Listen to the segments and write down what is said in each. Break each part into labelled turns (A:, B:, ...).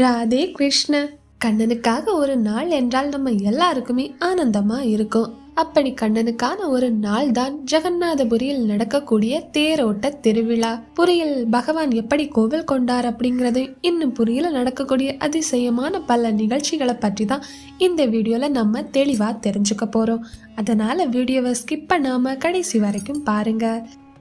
A: ராதே கிருஷ்ண கண்ணனுக்காக ஒரு நாள் என்றால் நம்ம எல்லாருக்குமே ஆனந்தமா இருக்கும். அப்படி கண்ணனுக்கான ஒரு நாள் தான் ஜெகநாதபுரியில் நடக்கக்கூடிய தேரோட்ட திருவிழா. புரியில் பகவான் எப்படி கோவில் கொண்டார் அப்படிங்கறது இன்னும் புரியில நடக்கக்கூடிய அதிசயமான பல நிகழ்ச்சிகளை பற்றி தான் இந்த வீடியோல நம்ம தெளிவா தெரிஞ்சுக்க போறோம். அதனால வீடியோவை ஸ்கிப் பண்ணாம கடைசி வரைக்கும் பாருங்க.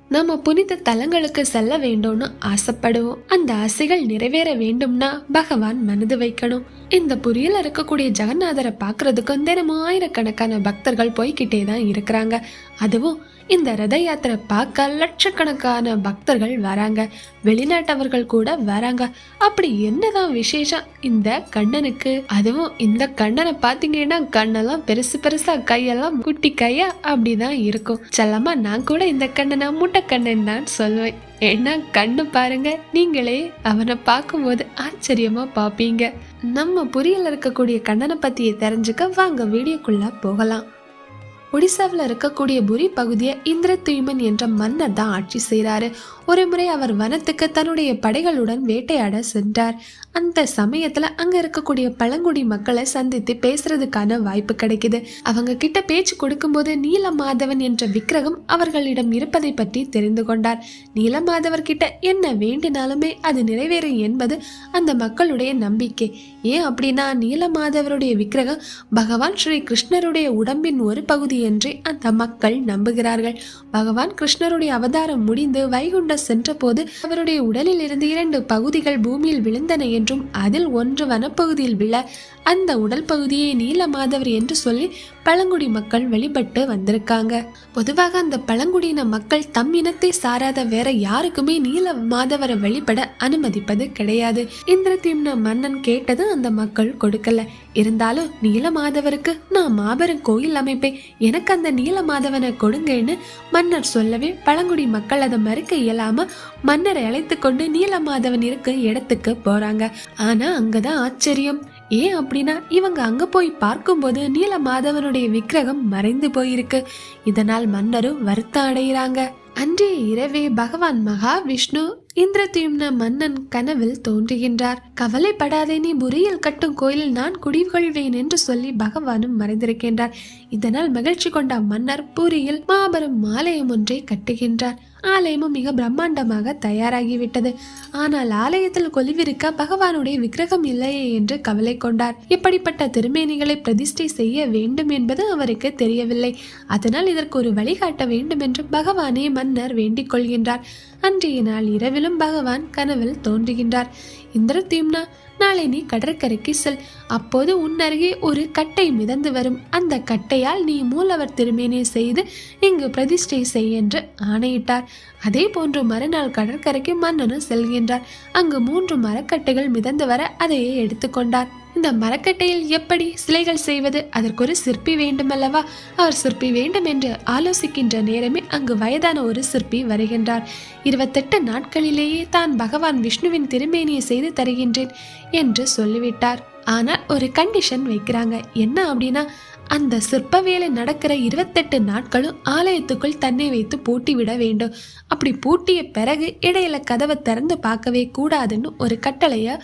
A: நாம புனித தலங்களுக்கு செல்ல வேண்டும்னு ஆசைப்படுவோம். அந்த ஆசைகள் நிறைவேற வேண்டும்னா பகவான் மனது வைக்கணும். இந்த புரியல இருக்கக்கூடிய ஜெகநாதரை பார்க்கறதுக்கு தினமும் ஆயிரக்கணக்கான பக்தர்கள் போய்கிட்டே தான் இருக்கிறாங்க. அதுவும் இந்த ரத யாத்திரை பார்க்க லட்சக்கணக்கான பக்தர்கள் வராங்க. வெளிநாட்டவர்கள் கூட வராங்க. அப்படி என்னதான் விசேஷம் இந்த கண்ணனுக்கு? அதுவும் இந்த கண்ணனை பார்த்தீங்கன்னா கண்ணெல்லாம் பெருசு பெருசா கையெல்லாம் குட்டி கையா அப்படிதான் இருக்கும். செல்லமா நான் கூட இந்த கண்ணனை முட்டை கண்ணன் தான் சொல்லுவேன் ஏன்னா கண்ணு பாருங்க. நீங்களே அவனை பார்க்கும்போது ஆச்சரியமா பாப்பீங்க நம்ம புரியல இருக்கக்கூடிய கண்ணனை பத்தியை தெரிஞ்சுக்க வாங்க வீடியோக்குள்ள போகலாம். ஒடிசாவில் இருக்கக்கூடிய புரி பகுதியை இந்திர தூய்மன் என்ற மன்னர் தான் ஆட்சி செய்கிறாரு ஒரு முறை அவர் வனத்துக்கு தன்னுடைய படைகளுடன் வேட்டையாட சென்றார். அந்த சமயத்துல அங்க இருக்கக்கூடிய பழங்குடி மக்களை சந்தித்து பேசுறதுக்கான வாய்ப்பு கிடைக்குது. அவங்க கிட்ட பேச்சு கொடுக்கும்போது நீலமாதவன் என்ற விக்கிரகம் அவர்களிடம் இருப்பதை பற்றி தெரிந்து கொண்டார். நீலமாதவர் கிட்ட என்ன வேண்டினாலுமே அது நிறைவேறும் என்பது அந்த மக்களுடைய நம்பிக்கை. ஏன் அப்படின்னா நீலமாதவருடைய விக்கிரகம் பகவான் ஸ்ரீ கிருஷ்ணருடைய உடம்பின் ஒரு பகுதி என்று அந்த மக்கள் நம்புகிறார்கள். பகவான் கிருஷ்ணருடைய அவதாரம் முடிந்து வைகுண்ட சென்றபோது அவருடைய உடலில் இருந்து இரண்டு பகுதிகள் பூமியில் விழுந்தன என்றும் அதில் ஒன்று வனப்பகுதியில் விழ அந்த உடல் பகுதியை நீலமாதவர் என்று சொல்லி பழங்குடி மக்கள் வழிபட்டு வந்திருக்காங்க. பொதுவாக அந்த பழங்குடியின மக்கள் தம் இனத்தை சாராத வேற யாருக்குமே நீல மாதவரை வழிபட அனுமதிப்பது கிடையாது. இந்திரதீம்ன மன்னன் கேட்டது அந்த மக்கள் கொடுக்கல. இருந்தாலும் நீலமாதவருக்கு நான் மாபெரும் கோயில் அமைப்பேன் எனக்கு அந்த நீலமாதவனை கொடுங்கன்னு மன்னர் சொல்லவே பழங்குடி மக்கள் அதை மறுக்க இயலாம மன்னரை அழைத்து கொண்டு நீலமாதவன் இருக்க இடத்துக்கு போறாங்க. ஆனா அங்கதான் ஆச்சரியம். ஏன் அப்படின்னா இவங்க அங்க போய் பார்க்கும்போது நீல மாதவனுடைய விக்கிரகம் மறைந்து போயிருக்கு. இதனால் மன்னரும் வருத்தம் அடைகிறாங்க. அன்றைய இரவே பகவான் மகாவிஷ்ணு இந்திரத்யும்ன மன்னன் கனவில் தோன்றுகின்றார். கவலைப்படாதே நீ புரியில் கட்டும் கோயிலில் நான் குடிகொள்வேன் என்று சொல்லி பகவானும் மறைந்திருக்கின்றார். இதனால் மகிழ்ச்சி கொண்ட மன்னர் பூரியில் மாபெரும் மாலயம் ஒன்றை கட்டுகின்றார். ஆலயமும் மிக பிரம்மாண்டமாக தயாராகிவிட்டது. ஆனால் ஆலயத்தில் கொலிவிருக்க பகவானுடைய விக்கிரகம் இல்லையே என்று கவலை கொண்டார். இப்படிப்பட்ட திருமேனிகளை பிரதிஷ்டை செய்ய வேண்டும் என்பது அவருக்கு தெரியவில்லை. அதனால் இதற்கு ஒரு வழிகாட்ட வேண்டும் என்று பகவானே மன்னர் வேண்டிக் கொள்கின்றார். அன்றைய நாள் இரவிலும் பகவான் கனவில் தோன்றுகின்றார். இந்திரத்யும்னா நாளை நீ கடற்கரைக்கு செல். அப்போது உன் அருகே ஒரு கட்டை மிதந்து வரும். அந்த கட்டையால் நீ மூலவர் திருமேனே செய்து இங்கு பிரதிஷ்டை செய் என்று ஆணையிட்டார். அதே போன்று மறுநாள் கடற்கரைக்கு மன்னனும் செல்கின்றார். அங்கு மூன்று மரக்கட்டைகள் மிதந்து வர அதையே எடுத்துக்கொண்டார். இந்த மரக்கட்டையில் எப்படி சிலைகள் செய்வது? அதற்கு ஒரு சிற்பி வேண்டுமல்லவா? அவர் சிற்பி வேண்டும் என்று ஆலோசிக்கின்ற நேரமே அங்கு வயதான ஒரு சிற்பி வருகின்றார். இருபத்தெட்டு நாட்களிலேயே தான் பகவான் விஷ்ணுவின் திருமேனியை செய்து தருகின்றேன் என்று சொல்லிவிட்டார். ஆனால் ஒரு கண்டிஷன் வைக்கிறாங்க. என்ன அப்படின்னா அந்த சிற்ப வேலை நடக்கிற இருபத்தெட்டு நாட்களும் ஆலயத்துக்குள் தன்னை வைத்து பூட்டி விட வேண்டும். அப்படி பூட்டிய பிறகு இடையில கதவை திறந்து பார்க்கவே கூடாதுன்னு ஒரு கட்டளைய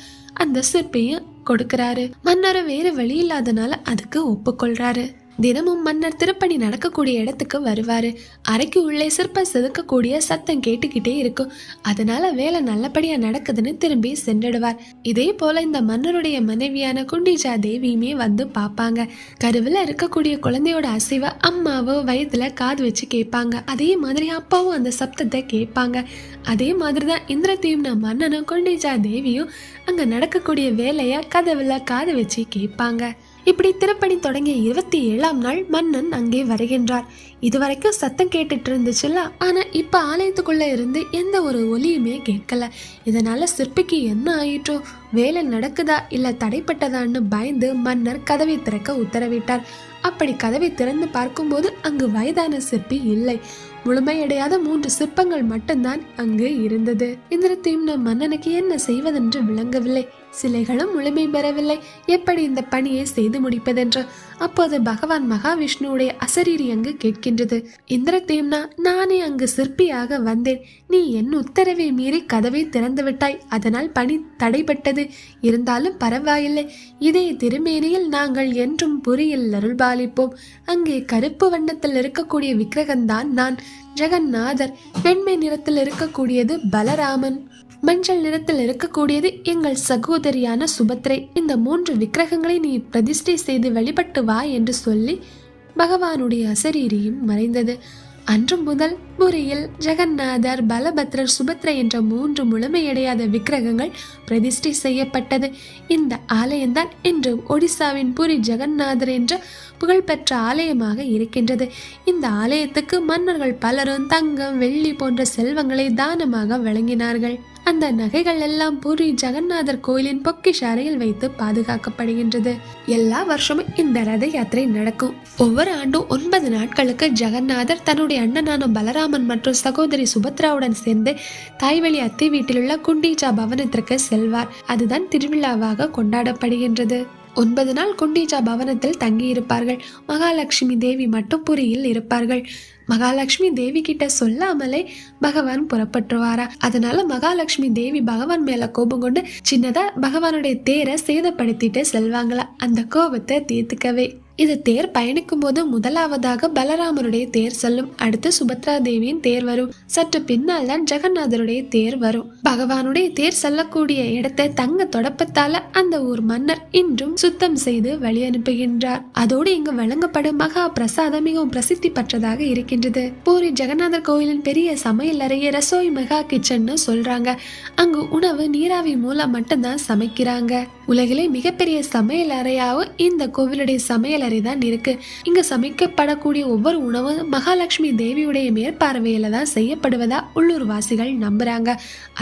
A: அந்த சிற்பியும் கொடுக்கறாரு. மன்னரும் வேறு வழி இல்லாதனால அதுக்கு ஒப்புக்கொள்றாரு. தினமும் மன்னர் திருப்பணி நடக்கக்கூடிய இடத்துக்கு வருவாரு. அறைக்கு உள்ளே சிற்பம் செதுக்கக்கூடிய சத்தம் கேட்டுக்கிட்டே இருக்கும். அதனால வேலை நல்லபடியா நடக்குதுன்னு திரும்பி சென்றிடுவார். இதே போல இந்த மன்னருடைய மனைவியான குண்டிஜா தேவியுமே வந்து பார்ப்பாங்க. கருவில் இருக்கக்கூடிய குழந்தையோட அசைவை அம்மாவோ வயதுல காது வச்சு கேட்பாங்க. அதே மாதிரி அப்பாவும் அந்த சப்தத்தை கேட்பாங்க. அதே மாதிரி தான் இந்திரதீம்னா மன்னனும் குண்டிஜா தேவியும் அங்க நடக்கக்கூடிய வேலைய கதவுல காது வச்சு கேட்பாங்க. இப்படி திருப்பணி தொடங்கிய இருபத்தி ஏழாம் நாள் மன்னன் அங்கே வருகின்றார். இதுவரைக்கும் சத்தம் கேட்டுட்டு இருந்துச்சுல்ல? ஆனா இப்ப ஆலயத்துக்குள்ள இருந்து எந்த ஒரு ஒலியுமே கேட்கல. இதனால சிற்பிக்கு என்ன ஆயிற்றோ? வேலை நடக்குதா? இல்ல தடைப்பட்டதான்னு பயந்து மன்னர் கதவை திறக்க உத்தரவிட்டார். அப்படி கதவை திறந்து பார்க்கும்போது அங்கு வயதான சிற்பி இல்லை. முழுமையடையாத மூன்று சிற்பங்கள் மட்டும்தான் அங்கு இருந்தது. இந்திரத்தீம்ன மன்னனுக்கு என்ன செய்வதென்று விளங்கவில்லை. சிலைகளும் முழுமை பெறவில்லை. எப்படி இந்த பணியை செய்து முடிப்பதென்று அப்போது பகவான் மகாவிஷ்ணுவுடைய அசரீரி அங்கு கேட்கின்றது. இந்திரதேம்னா நானே அங்கு சிற்பியாக வந்தேன். நீ என் உத்தரவை மீறி கதவை திறந்து விட்டாய். அதனால் பணி தடைபட்டது. இருந்தாலும் பரவாயில்லை. இதே திருமேனியில் நாங்கள் என்றும் புரியில் அருள்பாலிப்போம் அங்கே கருப்பு வண்ணத்தில் இருக்கக்கூடிய விக்கிரகம்தான் நான். ஜெகநாதர் வெண்மை நிறத்தில் இருக்கக்கூடியது பலராமன். மஞ்சள் நிறத்தில் இருக்கக்கூடியது எங்கள் சகோதரியான சுபத்ரை. இந்த மூன்று விக்கிரகங்களை நீ பிரதிஷ்டை செய்து வழிபட்டு வா வா என்று சொல்லி பகவானுடைய அசரீரியும் மறைந்தது. அன்று முதல் புரியில் ஜெகநாதர் பலபத்ரர் சுபத்ரை என்ற மூன்று முழுமையடையாத விக்கிரகங்கள் பிரதிஷ்டை செய்யப்பட்டது. இந்த ஆலயம்தான் இன்று ஒடிசாவின் புரி ஜெகநாதர் என்ற புகழ்பெற்ற ஆலயமாக இருக்கின்றது. இந்த ஆலயத்துக்கு மன்னர்கள் பலரும் தங்கம் வெள்ளி போன்ற செல்வங்களை தானமாக வழங்கினார்கள். அந்த நகைகள் எல்லாம் பூரி ஜெகநாதர் கோயிலின் பொக்கிஷ அறையில் வைத்து பாதுகாக்கப்படுகின்றது. எல்லா வருஷமும் இந்த ரத யாத்திரை நடக்கும். ஒவ்வொரு ஆண்டும் ஒன்பது நாட்களுக்கு ஜெகநாதர் தன்னுடைய அண்ணனான பலராமன் மற்றும் சகோதரி சுபத்ராவுடன் சேர்ந்து தாய்வழி அத்தை வீட்டிலுள்ள குண்டீச்சா பவனத்திற்கு செல்வார். அதுதான் திருவிழாவாக கொண்டாடப்படுகின்றது. ஒன்பது நாள் குண்டீஜா பவனத்தில் தங்கியிருப்பார்கள். மகாலட்சுமி தேவி மட்டும் புரியில் இருப்பார்கள். மகாலட்சுமி தேவி கிட்ட சொல்லாமலே பகவான் புறப்பட்டுவாரா? அதனால மகாலட்சுமி தேவி பகவான் மேல கோபம் கொண்டு சின்னதா பகவானுடைய தேரை சேதப்படுத்திட்டு செல்வாங்களா? அந்த கோபத்தை தீர்த்துக்கவே இது தேர் பயணிக்கும் போது முதலாவதாக பலராமருடைய தேர் செல்லும். அடுத்து சுபத்ரா தேவியின் தேர் வரும். சற்று பின்னால் தான் ஜெகநாதருடைய தேர் வரும். பகவானுடைய தேர் செல்லக்கூடிய இடத்தை தங்க தொடப்பத்தால அந்த ஊர் மன்னர் இன்றும் சுத்தம் செய்து வழி அனுப்புகின்றார் அதோடு இங்கு வழங்கப்படும் மகா பிரசாதம் மிகவும் பிரசித்தி பெற்றதாக இருக்கின்றது. பூரி ஜெகநாதர் கோயிலின் பெரிய சமையல் அறையை ரசோய் மெகா கிச்சன்னு சொல்றாங்க. அங்கு உணவு நீராவி மூலம் மட்டும்தான் சமைக்கிறாங்க. உலகிலே மிகப்பெரிய சமையல் அறையாவும் இந்த கோவிலுடைய சமையல் சமையலறை தான் இருக்கு. இங்க சமைக்கப்படக்கூடிய ஒவ்வொரு உணவும் மகாலட்சுமி தேவியுடைய மேற்பார்வையில தான் செய்யப்படுவதா உள்ளூர் வாசிகள் நம்புறாங்க.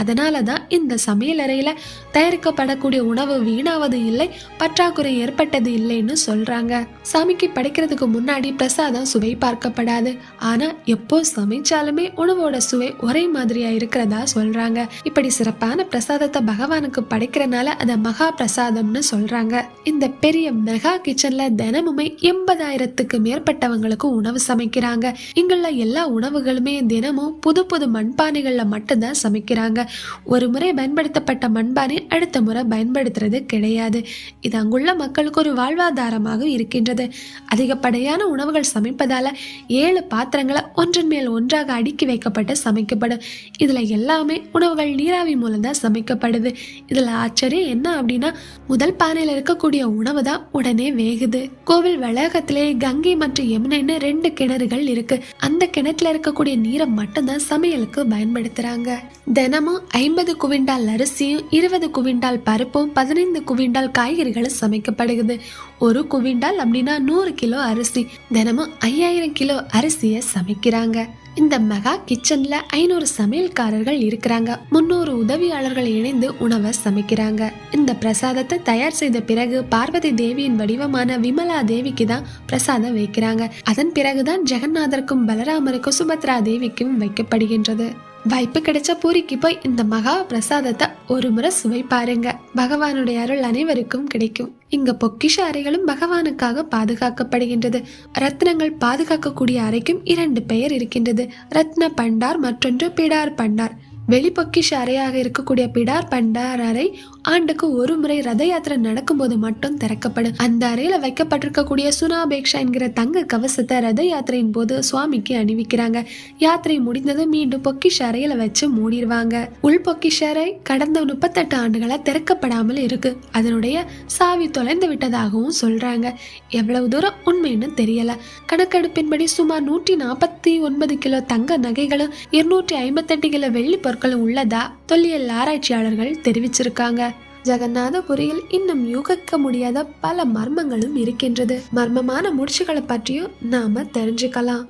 A: அதனால தான் இந்த சமையலறையில தயாரிக்கப்படக்கூடிய உணவு வீணாவது இல்லை பற்றாக்குறை ஏற்பட்டது இல்லைன்னு சொல்றாங்க. சாமிக்கு படைக்கிறதுக்கு முன்னாடி பிரசாதம் சுவை பார்க்கப்படாது. ஆனா எப்போ சமைச்சாலுமே உணவோட சுவை ஒரே மாதிரியா இருக்கிறதா சொல்றாங்க. இப்படி சிறப்பான பிரசாதத்தை பகவானுக்கு படைக்கிறனால அதை மகா பிரசாதம்னு சொல்றாங்க. இந்த பெரிய மெகா கிச்சன்ல தினமும் எண்பதாயிரத்துக்கு மேற்பட்டவங்களுக்கு உணவு சமைக்கிறாங்க. இங்குள்ள எல்லா உணவுகளுமே தினமும் புது புது மண்பானைகளில் மட்டும்தான் சமைக்கிறாங்க. ஒரு முறை பயன்படுத்தப்பட்ட மண்பானை அடுத்த முறை பயன்படுத்துறது கிடையாது. இது அங்குள்ள மக்களுக்கு ஒரு வாழ்வாதாரமாக இருக்கின்றது. அதிகப்படியான உணவுகள் சமைப்பதால ஏழு பாத்திரங்களை ஒன்றின் மேல் ஒன்றாக அடுக்கி வைக்கப்பட்டு சமைக்கப்படும். இதுல எல்லாமே உணவுகள் நீராவி மூலம் தான் சமைக்கப்படுது. இதுல ஆச்சரியம் என்ன அப்படின்னா முதல் பானையில இருக்கக்கூடிய உணவு தான் உடனே வேகுது. கோவில் வளாகத்திலே கங்கை மற்றும் யமுனைன்னு ரெண்டு கிணறுகள் இருக்கு. அந்த கிணத்துல இருக்கக்கூடிய நீரை மட்டும்தான் சமையலுக்கு பயன்படுத்துறாங்க. தினமும் ஐம்பது குவிண்டால் அரிசியும் இருபது குவிண்டால் பருப்பும் பதினைந்து குவிண்டால் காய்கறிகளும் சமைக்கப்படுகிறது. ஒரு குவிண்டால் அப்படின்னா நூறு கிலோ அரிசி. தினமும் ஐயாயிரம் கிலோ அரிசியை சமைக்கிறாங்க. இந்த மெகா கிச்சன்ல ஐநூறு சமையல்காரர்கள் இருக்கிறாங்க. முன்னூறு உதவியாளர்கள் இணைந்து உணவை சமைக்கிறாங்க. இந்த பிரசாதத்தை தயார் செய்த பிறகு பார்வதி தேவியின் வடிவமான விமலா தேவிக்கு தான் பிரசாதம் வைக்கிறாங்க. அதன் பிறகுதான் ஜெகநாதருக்கும் பலராமருக்கும் சுபத்ரா தேவிக்கும் வைக்கப்படுகின்றது. வாய்ப்பு கிடைச்ச பூரிக்கு போய் இந்த மகா பிரசாதத்தை ஒரு முறை சுவை பாருங்க. பகவானுடைய அருள் அனைவருக்கும் கிடைக்கும். இங்க பொக்கிஷ அறைகளும் பகவானுக்காக பாதுகாக்கப்படுகின்றது. ரத்னங்கள் பாதுகாக்கக்கூடிய அறைக்கும் இரண்டு பெயர் இருக்கின்றது. ரத்ன பண்டார் மற்றொன்று பிடார் பண்டார். வெளி பொக்கிஷ அறையாக இருக்கக்கூடிய பிடார் பண்டார் அறை ஆண்டுக்கு ஒரு முறை ரத யாத்திரை நடக்கும்போது மட்டும் திறக்கப்படும். அந்த அறையில வைக்கப்பட்டிருக்கக்கூடிய சுனாபேக்ஷா என்கிற தங்க கவசத்தை ரத யாத்திரையின் போது சுவாமிக்கு அணிவிக்கிறாங்க. யாத்திரை முடிந்ததும் மீண்டும் பொக்கிஷ அறையில வச்சு மூடிடுவாங்க உள் பொக்கிஷ அறை கடந்த முப்பத்தெட்டு ஆண்டுகளா திறக்கப்படாமல் இருக்கு. அதனுடைய சாவி தொலைந்து விட்டதாகவும் சொல்றாங்க. எவ்வளவு தூரம் உண்மைன்னு தெரியல. கணக்கெடுப்பின்படி சுமார் நூற்றி நாற்பத்தி ஒன்பது கிலோ தங்க நகைகளும் இருநூற்றி ஐம்பத்தெட்டு கிலோ வெள்ளி பொருட்களும் உள்ளதா தொல்லியல் ஆராய்ச்சியாளர்கள் தெரிவிச்சிருக்காங்க. ஜெகநாதபுரியில் இன்னும் யூகிக்க முடியாத பல மர்மங்களும் இருக்கின்றது. மர்மமான முடிச்சுகளை பற்றியும் நாம தெரிஞ்சுக்கலாம்.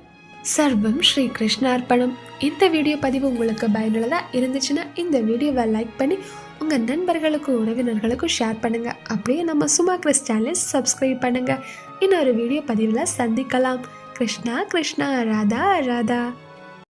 A: சர்வம் ஸ்ரீ கிருஷ்ணார்ப்பணம் இந்த வீடியோ பதிவு உங்களுக்கு பயனுள்ளதா இருந்துச்சுன்னா இந்த வீடியோவை லைக் பண்ணி உங்க நண்பர்களுக்கும் உறவினர்களுக்கும் ஷேர் பண்ணுங்க. அப்படியே நம்ம சுமா கிறிஸ் சேனலை சப்ஸ்கிரைப் பண்ணுங்க. இன்னொரு வீடியோ பதிவில் சந்திக்கலாம். கிருஷ்ணா கிருஷ்ணா ராதா ராதா.